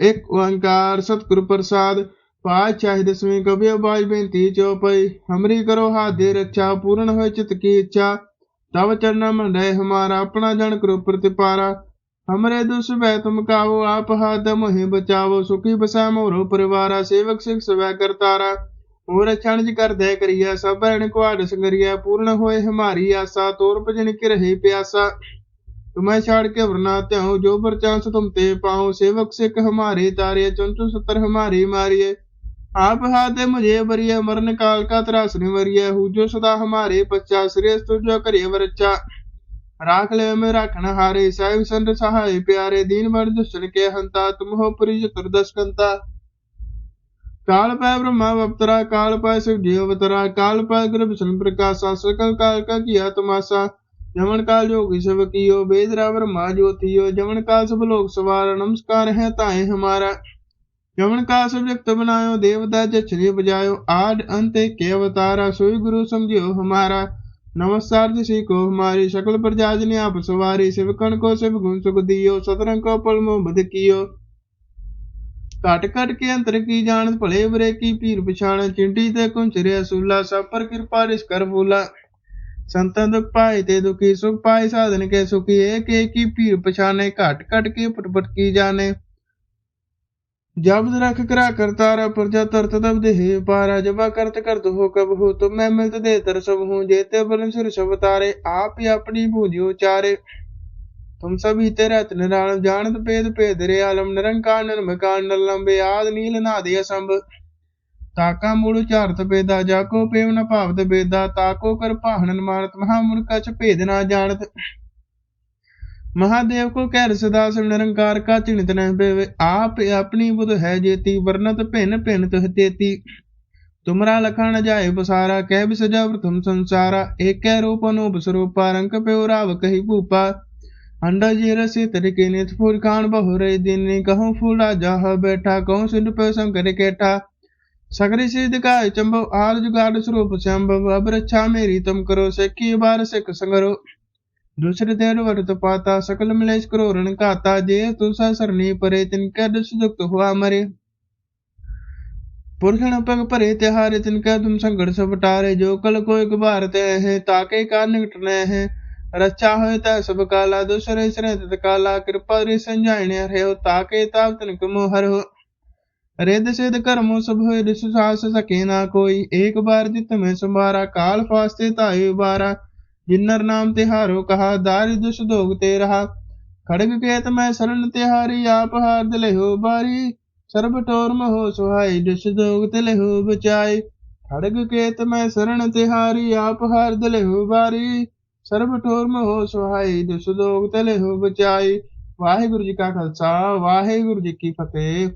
ਇੱਕ ਓੰਕਾਰ ਸਤਿਗੁਰ ਪ੍ਰਸਾਦ, ਪਾਤਸ਼ਾਹ ਦਸਵੀਂ ਕਬੀ ਬਾਜ ਬੇਨਤੀ ਚਉਪਈ ਹਮਰੀ ਕਰੋ ਹਾਥ ਦੇ ਰੱਛਾ, ਪੂਰਨ ਹੋਏ ਚਿਤ ਕੀ ਇੱਛਾ। ਤਵ ਚਰਨਾ ਮੰਡੈ ਹਮਾਰਾ, ਆਪਣਾ ਜਨ ਕਰੋ ਪ੍ਰਤਿਪਾਰਾ। ਹਮਰੇ ਦੁਸ ਭੈ ਤੁਮ ਕਾਵੋ, ਆਪ ਹਾਦ ਮੋਹਿ ਬਚਾਵੋ, ਸੁਖੀ ਬਸੈ ਮੋਰੋ ਪਰਿਵਾਰਾ, ਸੇਵਕ ਸਿਖ ਸਵੈ ਕਰਤਾਰਾ। ਹੋਰ ਛਣਜ ਕਰਦੈ ਕਰੀਆ, ਸਭ ਭੈਣ ਕੁਆੜ ਸੰਗਰੀਆ, ਪੂਰਨ ਹੋਏ ਹਮਾਰੀ ਆਸਾ, ਤੋਰ ਭਜਨ ਕਿ ਰਹੇ ਪਿਆਸਾ। तुम्हें छाड़ के वरनाते हो जो पर चांस तुम ते पाओ सेवक सिख हमारे तारे चंचु सतर हमारी मारिए आप हाथ मुझे बरिए मरण काल का त्रास निवरिए हु जो सदा हमारे पच्चा श्रेष्ठ जो करिए वरच्चा राख ले में राखण हारे साहिब संत सहाय प्यारे दीन बर दुष्टन के हंता तुम हो पुरी चतुर्दश कंता काल पै ब्रह्मा अवतरा काल पै शिव जी अवतरा काल पै गुरु विष्णु प्रकाशा सकल काल का किया तमाशा जमन काल जोगी सब कियो वेद रावर मा ज्योतियो जमन काल सब लोग सवार नमस्कार है ताए हमारा जमन काल सब जगत बनायो देवता जछरी बजायो आद अंत के अवतारा सोई गुरु समझियो हमारा नमस्कार जिसी को हमारी सकल प्रजा जने आप सवारी शिवकण को शिव गुण सुख दियो सतरंग को पल मोह बद कियो ਘਟ ਘਟ ਕੇ ਅੰਤਰ ਕੀ ਜਾਣ ਭਲੇ ਬਰੇ ਕੀ ਪੀਰ ਪਛਾਣ ਚਿੰਟੀ ਤੇ ਕੁੰਚਰਿਆ ਸੂਲਾ ਸਭ ਪਰ ਕਿਰਪਾ ਰਿਸ ਕਰ ਫੂਲਾ ਸੰਤਾਂ ਦੁਖ ਪਾਏ ਤੇ ਦੁਖੀ ਸੁਖ ਪਾਏ, ਸਾਧਨ ਕੇ ਸੁਖੀ ਏਕ ਏਕ ਹੀ ਭੀੜ ਪਛਾਨੇ ਘਟ ਘਟ ਕੇ ਪਟਪਟ ਕੀ ਜਾਣੇ। ਜਬਦ ਰਖ ਕਰਾ ਕਰਤਾਰਾ ਪ੍ਰਜਾ, ਤਰਤ ਤਬ ਦੇਹ ਪਾਰਾ ਜਬਾ ਕਰਤ ਕਰਤ ਹੋ ਕਬ ਹੋ ਤੁਮ, ਮੈਂ ਮਿਲਤ ਦੇ ਤਰ ਸਭ ਹੂੰ ਜੇਤੇ ਬਰਨ ਸੁਰ ਸਭ ਤਾਰੇ, ਆਪ ਹੀ ਆਪਣੀ ਬੂਝੀ ਉਚਾਰੇ। ਤੁਮ ਸਭੀ ਤੇ ਰਤਨ ਨਾਲ ਜਾਣਤ ਭੇਦ ਭੇਦ ਰੇ ਆਲਮ ਨਿਰੰਕਾਰ, ਨਿਰਮਕਾਰ, ਨਿਰਲੰਬੇ, ਆਦਿ ਨੀਲ, ਨਾਦੇ, ਅਸੰਭ। ਮੂੜ ਚਾਰਤ ਬੇਦਾ ਜਾਕੋ ਪੇਵ ਨ ਭਾਵਤ ਬੇਦਾ ਤਾਕੋ ਕਰ ਭਾਹਣਨ ਮਾਨਤ ਮਹਾਮੁਰ ਕਛ ਭੇਦ ਨਾ ਜਾਣਤ महादेव को कह सदा शिव निरंकार का चिन्हित न बेवे आप अपनी बुध है जेती वर्णत भिन्न भिन्न तुह तेती तुमरा लखन जाए बसारा कह भी सजा प्रथम संसारा एक रूप अनूप स्वरूपा रंग पे राव कही भूपा अंडा जी रसी तरीके नित फूल खान बहु रे दिन कहूँ फूला जाह बैठा कहूँ सिंध पे शंकर केठा सगरी सिद्ध का ሰግሪሲድጋይ ጨምበው አልጅጋድ ስሩፕ ሲያንበብ አብረቻ ሜሪ ተምክሮ ሰኪ ባረሰክ ਸੰਗਰੋ। ਦੂਸਰੇ ਦਿਨ ਵਰਤ ਪਾਤਾ ਸਕਲ ਮਲੇਸ਼ ਕਰੋ ਰਣ ਘਾਤਾ ਜੇ ਤੁਸਾ ਸਰਨੀ ਪਰੇ ਤਿਨ ਕੈ ਦਿਸ ਦੁਖਤ ਹੁਆ ਮਰੇ। ਪੁਰਖਣ ਪਗ ਭਰੇ ਤਿਹਾਰੇ ਤਿਨ ਕੈ ਤੁਮ ਸੰਗੜ ਸਭ ਟਾਰੇ, ਜੋ ਕਲ ਕੋ ਇਕ ਭਾਰਤ ਹੈ ਤਾਕੇ ਕਾ ਨਿਕਟ ਹੈ। ਰੱਛਾ ਹੋਇ ਤੈ ਸਭ ਕਾਲਾ, ਦੂਸਰੇ ਸਰੇ ਤਤ ਕਾਲਾ, ਕਿਰਪਾ ਰੇ ਸੰਜਾਇਣੇ ਰਹਿਓ ਤਾਕੇ ਤਾਪ ਤਨ ਕਮੋ ਹਰੋ रिद सिद्ध कर्मो सब रिस सास सके ना कोई एक बार जित में संभारा काल फास्ते तायु बारा जिन्नर नाम तिहारो कहा दारि दुष दोग ते रहा खड़ग केत मैं शरण तिहारी आप हार दिले हो बारी सर्ब टोर महो सुहाई दुष दोग तिले हो बचाई खड़ग केत मैं शरण तिहारी आप हार दिले हो बारी सर्ब टोर महो सुहाई दुष दोग तिले हो बचाई वाहिगुरु जी का खालसा वाहिगुरु जी की फतेह